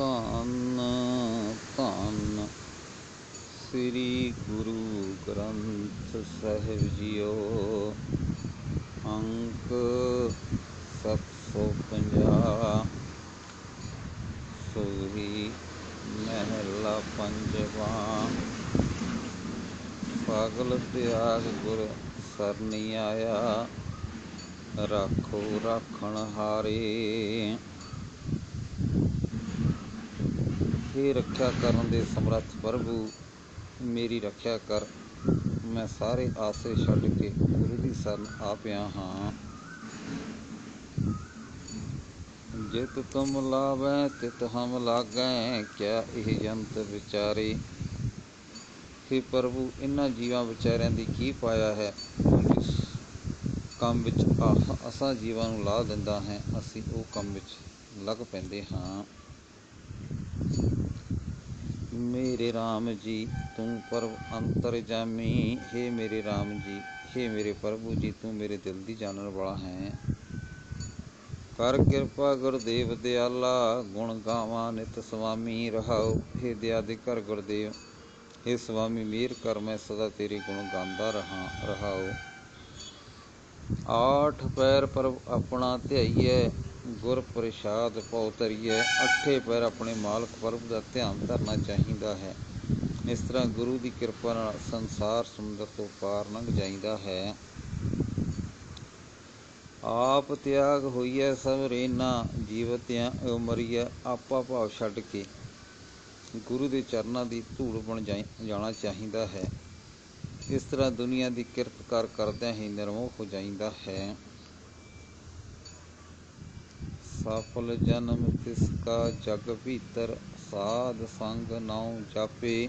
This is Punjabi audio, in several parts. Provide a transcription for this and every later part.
ਧੰਨ ਧੰਨ। ਸ੍ਰੀ ਗੁਰੂ ਗ੍ਰੰਥ ਸਾਹਿਬ ਜੀਓ, ਅੰਕ 750 ਸੂਰੀ ਮਹਿਲਾ ਪੰਜਵਾ। ਪਾਗਲ ਤਿਆਗ ਗੁਰ ਸਰਨੀ ਆਇਆ, ਰਾਖੋ ਰਾਖਣ ਹਾਰੇ। हे ਰੱਖਿਆ ਕਰਨ ਦੇ ਸਮਰੱਥ ਪ੍ਰਭੂ, ਮੇਰੀ ਰੱਖਿਆ ਕਰ। ਮੈਂ ਸਾਰੇ ਆਸੇ ਛੱਡ ਕੇ ਗੁਰੂ ਦੀ ਸ਼ਰਨ ਆ ਪਿਆ ਹਾਂ। ਜਿਤ ਤੁਮ ਲਾਵੈ, ਤਿਤ ਹਮ ਲਾਗੈ, ਕਿਆ ਇਹ ਜੰਤ ਵਿਚਾਰੇ? हे ਪ੍ਰਭੂ ਇਹਨਾਂ ਜੀਵਾਂ ਵਿਚਾਰਿਆਂ ਦੀ ਕੀ ਪਾਇਆ ਹੈ? ਜਿਸ ਕੰਮ ਵਿੱਚ ਆਹ ਅਸਾਂ ਜੀਵਾਂ ਨੂੰ ਲਾ ਦਿੰਦਾ ਹੈ, ਅਸੀਂ ਉਹ ਕੰਮ ਵਿੱਚ ਲੱਗ ਪੈਂਦੇ ਹਾਂ। ਮੇਰੇ RAM ਜੀ ਤੂੰ ਪਰਮ ਅੰਤਰ ਜਾਮੀ हे ਮੇਰੇ RAM ਜੀ हे ਮੇਰੇ ਪ੍ਰਭੂ ਜੀ ਤੂੰ ਮੇਰੇ ਦਿਲ ਦੀ ਜਾਣਨ ਵਾਲਾ ਹੈ ਕਰ ਕਿਰਪਾ ਗੁਰਦੇਵ ਦਿਆਲਾ ਗੁਣ ਗਾਵਾਂ ਨਿਤ ਸੁਆਮੀ ਰਹਾਉ हे ਦਇਆ ਦੇ ਕਰ ਗੁਰਦੇਵ हे ਸੁਆਮੀ ਮੇਰ ਕਰ ਮੈਂ ਸਦਾ ਤੇਰੇ ਗੁਣ ਗਾਉਂਦਾ ਰਹਾ ਰਹਾਉ ਆਠ ਪੈਰ ਪਰ ਆਪਣਾ ਧਿਆਈਐ ਗੁਰ ਪ੍ਰਸਾਦ ਪਉ ਧਰੀਐ, ਅੱਠੇ ਪੈਰ ਆਪਣੇ ਮਾਲਕ ਪਰਬ ਦਾ ਧਿਆਨ ਧਰਨਾ ਚਾਹੀਦਾ ਹੈ। ਇਸ ਤਰ੍ਹਾਂ ਗੁਰੂ ਦੀ ਕਿਰਪਾ ਨਾਲ ਸੰਸਾਰ ਸਮੁੰਦਰ ਤੋਂ ਪਾਰ ਲੰਘ ਜਾਂਦਾ ਹੈ। ਆਪ ਤਿਆਗ ਹੋਈਐ ਸਭ ਰੇਨਾ, ਜੀਵਤਿਆਂ ਉਮਰੀਐ ਆਪਾ ਭਾਵ ਛੱਡ ਕੇ। ਗੁਰੂ ਦੇ ਚਰਨਾਂ ਦੀ ਧੂੜ ਬਣ ਜਾਣਾ ਚਾਹੀਦਾ ਹੈ। ਇਸ ਤਰ੍ਹਾਂ ਦੁਨੀਆ ਦੀ ਕਿਰਤ ਕਰ ਕਰਦਿਆਂ ਹੀ ਨਿਰਮੋਹ ਹੋ ਜਾਂਦਾ ਹੈ। ਸਫਲ ਜਨਮ ਤਿਸ ਕਾ ਜਗ ਭੀਤਰ ਸਾਧ ਸੰਗ ਨਾਉ ਜਾਪੇ।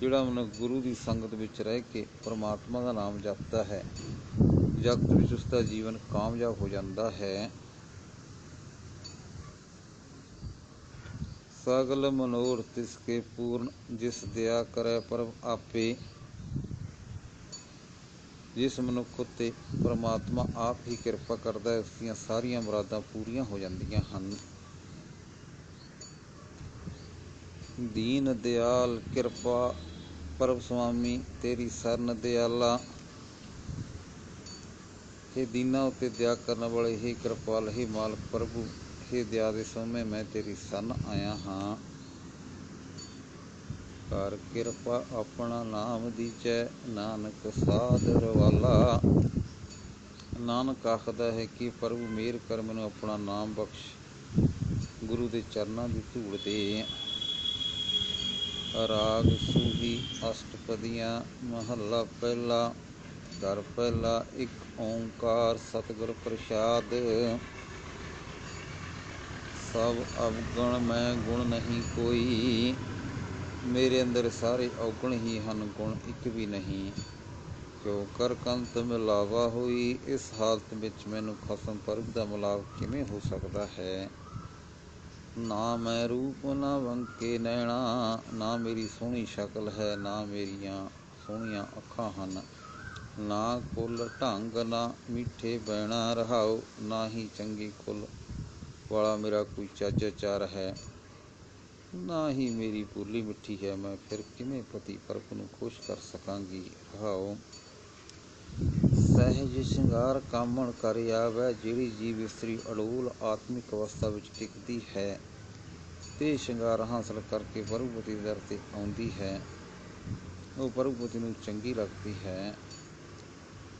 ਜਿਹੜਾ ਮਨ ਗੁਰੂ ਦੀ ਸੰਗਤ ਵਿੱਚ ਰਹਿ ਕੇ ਪ੍ਰਮਾਤਮਾ ਦਾ ਨਾਮ ਜਪਦਾ ਹੈ, ਜਗਤ ਵਿੱਚ ਉਸ ਦਾ ਜੀਵਨ ਕਾਮਯਾਬ ਹੋ ਜਾਂਦਾ ਹੈ। ਸਗਲ ਮਨੋਰ ਤਿਸ ਕੇ ਪੂਰਨ ਜਿਸ ਦਇਆ ਕਰੈ ਪਰਮ ਆਪੇ। ਜਿਸ ਮਨੁੱਖ ਉਤੇ ਪ੍ਰਮਾਤਮਾ ਆਪ ਹੀ ਕਿਰਪਾ ਕਰਦਾ ਹੈ ਉਸ ਦੀਆਂ ਸਾਰੀਆਂ ਮੁਰਾਦਾਂ ਪੂਰੀਆਂ ਹੋ ਜਾਂਦੀਆਂ ਹਨ ਦੀਨ ਦਿਆਲ ਕਿਰਪਾ ਪਰਮ ਸੁਆਮੀ ਤੇਰੀ ਸਰਨ ਦਿਆਲਾ हे ਦੀਨਾ ਉਤੇ ਦਇਆ ਕਰਨ ਵਾਲੇ हे ਕਿਰਪਾਲ हे ਮਾਲਕ ਪ੍ਰਭੂ हे ਦਇਆ ਦੇ ਸੋਮੇ ਮੈਂ ਤੇਰੀ ਸਰਨ ਆਇਆ ਹਾਂ ਕਰ ਕਿਰਪਾ ਆਪਣਾ ਨਾਮ ਦੀਜੈ, ਨਾਨਕ ਸਾਦਰ ਵਾਲਾ ਨਾਨਕ ਆਖਦਾ ਹੈ ਕਿ ਪ੍ਰਭੂ ਮੇਰ ਕਰ ਮੈਨੂੰ ਆਪਣਾ ਨਾਮ ਬਖਸ਼, ਗੁਰੂ ਦੇ ਚਰਨਾਂ ਦੀ ਧੂੜ ਦੇ। ਰਾਗ ਸੂਹੀ ਅਸ਼ਟਪਦੀਆਂ, ਮਹੱਲਾ ਪਹਿਲਾ ਘਰ ਪਹਿਲਾ, ਇੱਕ ਓੰਕਾਰ ਸਤਿਗੁਰ ਪ੍ਰਸਾਦ। ਸਭ ਅਵਗਣ ਮੈਂ ਗੁਣ ਨਹੀਂ ਕੋਈ। ਮੇਰੇ ਅੰਦਰ ਸਾਰੇ ਔਗਣ ਹੀ ਹਨ, ਗੁਣ ਇੱਕ ਵੀ ਨਹੀਂ। ਕਿਉ? ਕਰ ਕੰਤ ਮਿਲਾਵਾ ਹੋਈ, ਇਸ ਹਾਲਤ ਵਿੱਚ ਮੈਨੂੰ ਖਸਮ ਪਰਬ ਦਾ ਮਿਲਾਪ ਕਿਵੇਂ ਹੋ ਸਕਦਾ ਹੈ? ਨਾ ਮੈਂ ਰੂਪ, ਨਾ ਵੰਕੇ ਨੈਣਾ, ਨਾ ਮੇਰੀ ਸੋਹਣੀ ਸ਼ਕਲ ਹੈ, ਨਾ ਮੇਰੀਆਂ ਸੋਹਣੀਆਂ ਅੱਖਾਂ ਹਨ। ਨਾ ਕੁੱਲ ਢੰਗ, ਨਾ ਮਿੱਠੇ ਬੈਣਾ ਰਹਾਉ, ਨਾ ਹੀ ਚੰਗੀ ਕੁੱਲ ਵਾਲਾ ਮੇਰਾ ਕੋਈ ਚੱਜ ਚਾਰ ਹੈ। ਨਾ ਹੀ ਮੇਰੀ ਬੋਲੀ ਮਿੱਠੀ ਹੈ, ਮੈਂ ਫਿਰ ਕਿਵੇਂ ਪਤੀ ਪਰਪ ਨੂੰ ਖੁਸ਼ ਕਰ ਸਕਾਂਗੀ? ਰਹਾਓ। ਸਹਿਜ ਸ਼ਿੰਗਾਰ ਕਾਮਣ ਕਰ ਆਵੈ, ਜਿਹੜੀ ਜੀਵ ਇਸਤਰੀ ਅਡੋਲ ਆਤਮਿਕ ਅਵਸਥਾ ਵਿੱਚ ਟਿਕਦੀ ਹੈ, ਤੇ ਸ਼ਿੰਗਾਰ ਹਾਸਲ ਕਰਕੇ ਪਰੂਪਤੀ ਦਰ ਤੇ ਆਉਂਦੀ ਹੈ। ਉਹ ਪਰੂਪਤੀ ਨੂੰ ਚੰਗੀ ਲੱਗਦੀ ਹੈ।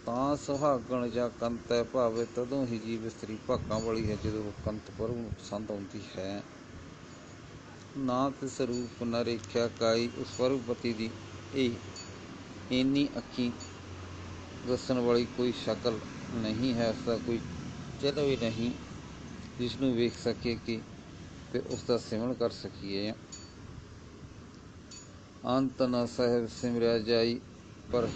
ਤਾਂ ਸੁਹਾਗਣ ਜਾਂ ਕੰਤ ਹੈ ਭਾਵੇ ਤਦੋਂ ਹੀ ਜੀਵ ਇਸਤਰੀ ਭਾਗਾਂ ਵਾਲੀ ਹੈ, ਜਦੋਂ ਕੰਤ ਪਰੂ ਨੂੰ ਪਸੰਦ ਆਉਂਦੀ ਹੈ। ਨਾ ਤਿਸ ਰੂਪ ਨ ਰੇਖਿਆ ਕਾਈ ਉਸ ਪਰੂਪਤੀ ਦੀ ਇਹ ਇੰਨੀ ਅੱਖੀ ਦੱਸਣ ਵਾਲੀ ਕੋਈ ਸ਼ਕਲ ਨਹੀਂ ਹੈ ਉਸ ਦਾ ਕੋਈ ਚਿਹਰਾ ਵੀ ਨਹੀਂ ਜਿਸ ਨੂੰ ਵੇਖ ਸਕੀਏ ਕਿ ਤੇ ਉਸ ਦਾ ਸਿਮਰਨ ਕਰ ਸਕੀਏ। ਅੰਤ ਨਾ ਸਹਿਬ ਸਿਮਰਿਆ ਜਾਈ, ਪਰ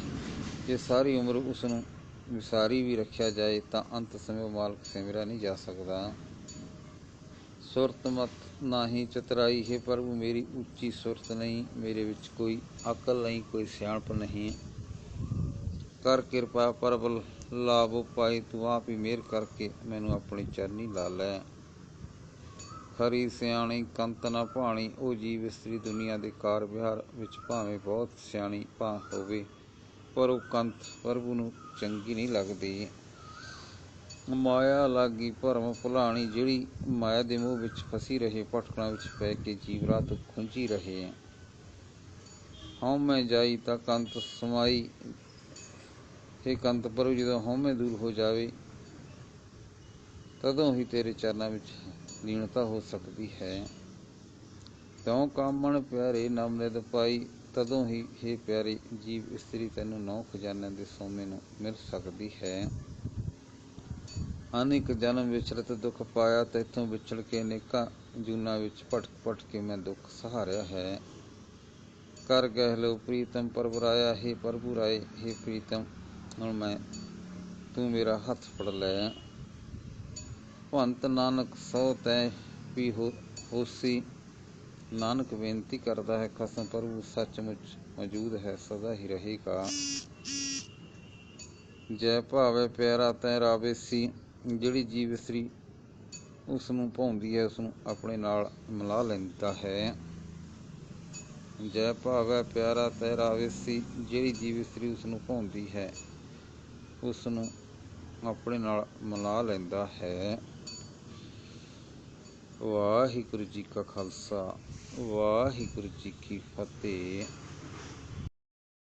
ਜੇ ਸਾਰੀ ਉਮਰ ਉਸ ਨੂੰ ਵਿਸਾਰੀ ਵੀ ਰੱਖਿਆ ਜਾਏ, ਤਾਂ ਅੰਤ ਸਮੇਂ ਮਾਲਕ ਸਿਮਰਿਆ ਨਹੀਂ ਜਾ ਸਕਦਾ। ਸੁਰਤ ਮਤ ਨਾਹੀ ਚਤਰਾਈ ਹੈ ਪ੍ਰਭੂ ਮੇਰੀ ਉੱਚੀ ਸੁਰਤ ਨਹੀਂ, ਮੇਰੇ ਵਿੱਚ ਕੋਈ ਅਕਲ ਨਹੀਂ, ਕੋਈ ਸਿਆਣਪ ਨਹੀਂ। ਕਰ ਕਿਰਪਾ ਪਰਬਲ ਲਾਭ ਪਾਈ ਤੂੰ ਆਪ ਹੀ ਮਿਹਰ ਕਰਕੇ ਮੈਨੂੰ ਆਪਣੀ ਚਰਨੀ ਲਾ ਲੈ। ਖਰੀ ਸਿਆਣੀ, ਕੰਤ ਨਾ ਭਾਣੀ, ਉਹ ਜੀਵ ਇਸਤਰੀ ਦੁਨੀਆ ਦੇ ਕਾਰ ਵਿਹਾਰ ਵਿੱਚ ਭਾਵੇਂ ਬਹੁਤ ਸਿਆਣੀ ਭਾ ਹੋਵੇ, ਪਰ ਉਹ ਕੰਤ, ਪ੍ਰਭੂ ਨੂੰ ਚੰਗੀ ਨਹੀਂ ਲੱਗਦੀ। ਮਾਇਆ ਲਾਗੀ ਭਰਮ ਭੁਲਾਣੀ ਜਿਹੜੀ ਮਾਇਆ ਦੇ ਮੋਹ ਵਿੱਚ ਫਸੀ ਰਹੇ, ਭਟਕਣਾ ਵਿੱਚ ਪੈ ਕੇ ਜੀਵ ਰਾਤ ਖੁੰਝੀ ਰਹੇ ਹਉ ਮੈਂ ਜਾਈ ਤਾਂ ਕੰਤ ਸਮਾਈ हे ਕੰਤ ਪ੍ਰਭੂ, ਜਦੋਂ ਹਉਮੈ ਦੂਰ ਹੋ ਜਾਵੇ, ਤਦੋਂ ਹੀ ਤੇਰੇ ਚਰਨਾਂ ਵਿੱਚ ਲੀਨਤਾ ਹੋ ਸਕਦੀ ਹੈ। ਕਿਉ ਕਾਮਣ ਪਿਆਰੇ ਨਾਮ ਨਿਦ ਪਾਈ, ਤਦੋਂ ਹੀ ਇਹ ਪਿਆਰੇ ਜੀਵ ਇਸਤਰੀ ਤੈਨੂੰ ਨੌ ਖਜ਼ਾਨਿਆਂ ਦੇ ਸੋਮੇ ਨੂੰ ਮਿਲ ਸਕਦੀ ਹੈ। ਅਨੇਕ ਜਨਮ ਵਿਚਰਤ ਦੁੱਖ ਪਾਇਆ ਤੈਥੋਂ ਵਿਛੜ ਕੇ ਅਨੇਕਾਂ ਜੂਨਾ ਵਿੱਚ ਭਟਕ ਭਟਕ ਕੇ ਮੈਂ ਦੁੱਖ ਸਹਾਰਿਆ ਹੈ ਕਰ ਗਹਿ ਲੋ ਪ੍ਰੀਤਮ ਪਰਵਰਾਇਆ ਹੈ ਪ੍ਰਭੂ ਰਾਏ ਹੈ ਪ੍ਰੀਤਮ ਹੁਣ ਮੈਂ ਤੂੰ ਮੇਰਾ ਹੱਥ ਫੜ ਲੈ ਭੰਤ ਨਾਨਕ ਸੋ ਤੈ ਵੀ ਹੋ ਹੋਸੀ ਨਾਨਕ ਬੇਨਤੀ ਕਰਦਾ ਹੈ ਖਸਮ ਪ੍ਰਭੂ ਸੱਚਮੁੱਚ ਮੌਜੂਦ ਹੈ ਸਦਾ ਹੀ ਰਹੇਗਾ ਜੈ ਭਾਵੇ ਪਿਆਰਾ ਤੈ ਰਾਵੇਸੀ ਜਿਹੜੀ ਜੀਵ ਇਸਤਰੀ ਉਸ ਨੂੰ ਭਾਉਂਦੀ ਹੈ ਉਸ ਨੂੰ ਆਪਣੇ ਨਾਲ ਮਿਲਾ ਲੈਂਦਾ ਹੈ। ਜੈ ਭਾਵੇ ਪਿਆਰਾ ਤੈ ਰਾਵੇਸੀ ਜਿਹੜੀ ਜੀਵ ਇਸਤਰੀ ਉਸ ਨੂੰ ਭਾਉਂਦੀ ਹੈ ਉਸ ਨੂੰ ਆਪਣੇ ਨਾਲ ਮਿਲਾ ਲੈਂਦਾ ਹੈ। ਵਾਹਿਗੁਰੂ ਜੀ ਕਾ ਖਾਲਸਾ, ਵਾਹਿਗੁਰੂ ਜੀ ਕੀ ਫਤਿਹ।